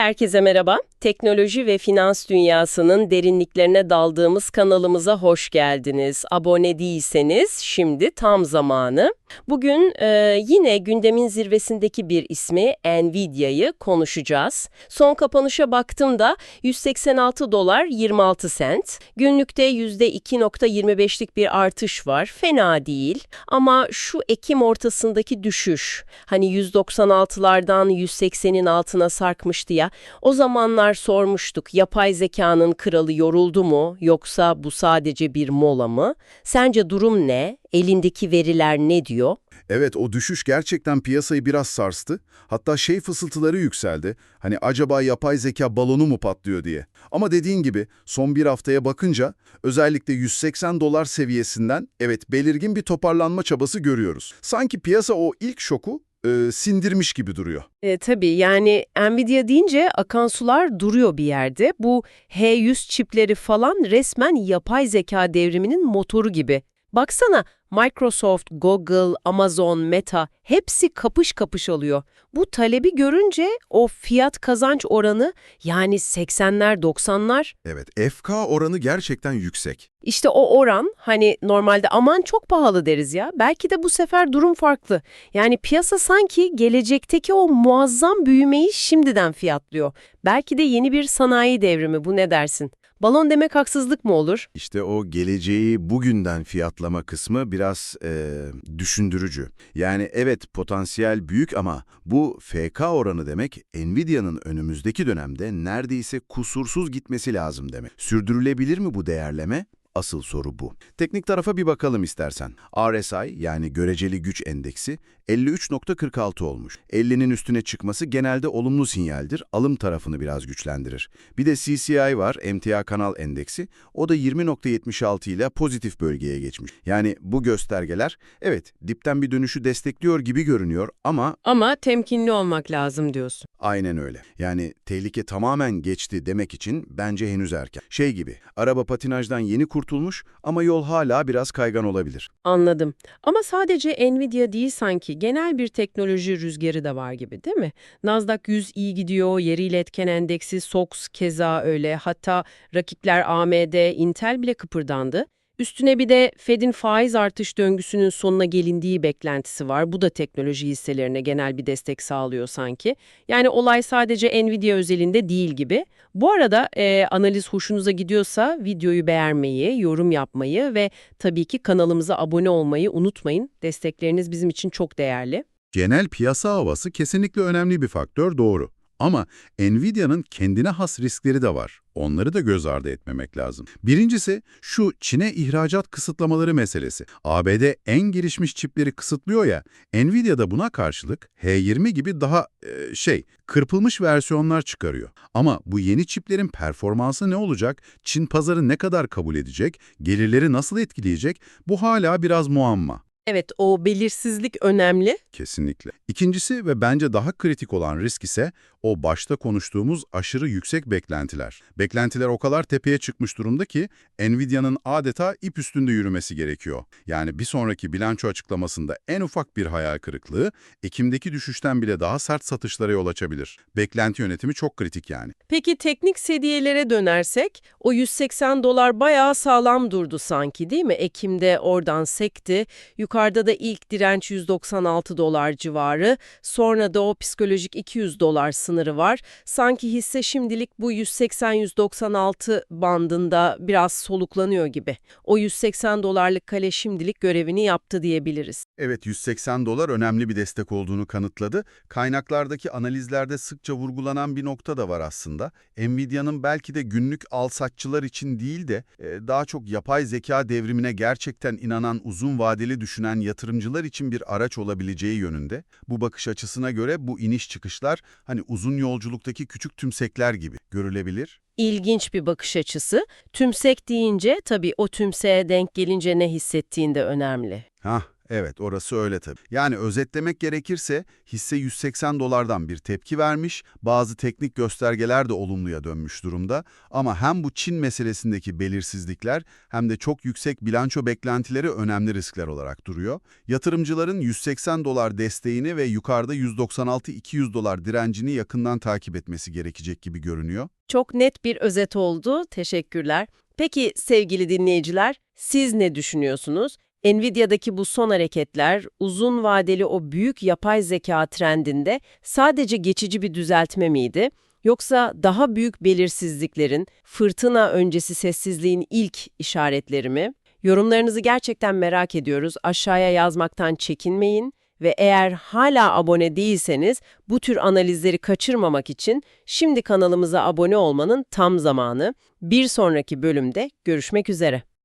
Herkese merhaba. Teknoloji ve finans dünyasının derinliklerine daldığımız kanalımıza hoş geldiniz. Abone değilseniz şimdi tam zamanı. Bugün e, yine gündemin zirvesindeki bir ismi Nvidia'yı konuşacağız. Son kapanışa baktığımda 186 dolar 26 sent. Günlükte %2.25'lik bir artış var. Fena değil. Ama şu Ekim ortasındaki düşüş, hani 196'lardan 180'in altına sarkmıştı ya, o zamanlar sormuştuk yapay zekanın kralı yoruldu mu yoksa bu sadece bir mola mı? Sence durum ne? Elindeki veriler ne diyor? Evet o düşüş gerçekten piyasayı biraz sarstı. Hatta şey fısıltıları yükseldi. Hani acaba yapay zeka balonu mu patlıyor diye. Ama dediğin gibi son bir haftaya bakınca özellikle 180 dolar seviyesinden evet belirgin bir toparlanma çabası görüyoruz. Sanki piyasa o ilk şoku e, sindirmiş gibi duruyor. E, tabii yani Nvidia deyince akan sular duruyor bir yerde. Bu H100 çipleri falan resmen yapay zeka devriminin motoru gibi. Baksana Microsoft, Google, Amazon, Meta hepsi kapış kapış alıyor. Bu talebi görünce o fiyat kazanç oranı yani 80'ler 90'lar Evet FK oranı gerçekten yüksek. işte o oran hani normalde aman çok pahalı deriz ya. Belki de bu sefer durum farklı. Yani piyasa sanki gelecekteki o muazzam büyümeyi şimdiden fiyatlıyor. Belki de yeni bir sanayi devrimi bu ne dersin? Balon demek haksızlık mı olur? İşte o geleceği bugünden fiyatlama kısmı biraz e, düşündürücü. Yani evet potansiyel büyük ama bu FK oranı demek Nvidia'nın önümüzdeki dönemde neredeyse kusursuz gitmesi lazım demek. Sürdürülebilir mi bu değerleme? Asıl soru bu. Teknik tarafa bir bakalım istersen. RSI yani göreceli güç endeksi 53.46 olmuş. 50'nin üstüne çıkması genelde olumlu sinyaldir, alım tarafını biraz güçlendirir. Bir de CCI var, MTA kanal endeksi. O da 20.76 ile pozitif bölgeye geçmiş. Yani bu göstergeler evet dipten bir dönüşü destekliyor gibi görünüyor ama Ama temkinli olmak lazım diyorsun. Aynen öyle. Yani tehlike tamamen geçti demek için bence henüz erken. Şey gibi, araba patinajdan yeni kurtulmuş ama yol hala biraz kaygan olabilir. Anladım. Ama sadece Nvidia değil sanki genel bir teknoloji rüzgarı da var gibi değil mi? Nasdaq 100 iyi gidiyor, yeri iletken endeksi SOX keza öyle. Hatta rakipler AMD, Intel bile kıpırdandı. Üstüne bir de Fed'in faiz artış döngüsünün sonuna gelindiği beklentisi var. Bu da teknoloji hisselerine genel bir destek sağlıyor sanki. Yani olay sadece Nvidia özelinde değil gibi. Bu arada e, analiz hoşunuza gidiyorsa videoyu beğenmeyi, yorum yapmayı ve tabii ki kanalımıza abone olmayı unutmayın. Destekleriniz bizim için çok değerli. Genel piyasa havası kesinlikle önemli bir faktör doğru. Ama Nvidia'nın kendine has riskleri de var. Onları da göz ardı etmemek lazım. Birincisi şu Çin'e ihracat kısıtlamaları meselesi. ABD en gelişmiş çipleri kısıtlıyor ya, Nvidia da buna karşılık H20 gibi daha e, şey, kırpılmış versiyonlar çıkarıyor. Ama bu yeni çiplerin performansı ne olacak? Çin pazarı ne kadar kabul edecek? Gelirleri nasıl etkileyecek? Bu hala biraz muamma. Evet, o belirsizlik önemli. Kesinlikle. İkincisi ve bence daha kritik olan risk ise o başta konuştuğumuz aşırı yüksek beklentiler. Beklentiler o kadar tepeye çıkmış durumda ki Nvidia'nın adeta ip üstünde yürümesi gerekiyor. Yani bir sonraki bilanço açıklamasında en ufak bir hayal kırıklığı Ekim'deki düşüşten bile daha sert satışlara yol açabilir. Beklenti yönetimi çok kritik yani. Peki teknik seviyelere dönersek o 180 dolar bayağı sağlam durdu sanki değil mi? Ekim'de oradan sekti. Yukarıda da ilk direnç 196 dolar civarı. Sonra da o psikolojik 200 dolar sınırı var. Sanki hisse şimdilik bu 180-196 bandında biraz soluklanıyor gibi. O 180 dolarlık kale şimdilik görevini yaptı diyebiliriz. Evet 180 dolar önemli bir destek olduğunu kanıtladı. Kaynaklardaki analizlerde sıkça vurgulanan bir nokta da var aslında. Nvidia'nın belki de günlük alsatçılar için değil de e, daha çok yapay zeka devrimine gerçekten inanan uzun vadeli düşünen yatırımcılar için bir araç olabileceği yönünde. Bu bakış açısına göre bu iniş çıkışlar hani uzun yolculuktaki küçük tümsekler gibi görülebilir. İlginç bir bakış açısı. Tümsek deyince tabii o tümseğe denk gelince ne hissettiğin de önemli. Hah Evet, orası öyle tabii. Yani özetlemek gerekirse hisse 180 dolardan bir tepki vermiş, bazı teknik göstergeler de olumluya dönmüş durumda. Ama hem bu Çin meselesindeki belirsizlikler hem de çok yüksek bilanço beklentileri önemli riskler olarak duruyor. Yatırımcıların 180 dolar desteğini ve yukarıda 196-200 dolar direncini yakından takip etmesi gerekecek gibi görünüyor. Çok net bir özet oldu. Teşekkürler. Peki sevgili dinleyiciler, siz ne düşünüyorsunuz? Nvidia'daki bu son hareketler uzun vadeli o büyük yapay zeka trendinde sadece geçici bir düzeltme miydi? Yoksa daha büyük belirsizliklerin, fırtına öncesi sessizliğin ilk işaretleri mi? Yorumlarınızı gerçekten merak ediyoruz. Aşağıya yazmaktan çekinmeyin ve eğer hala abone değilseniz bu tür analizleri kaçırmamak için şimdi kanalımıza abone olmanın tam zamanı. Bir sonraki bölümde görüşmek üzere.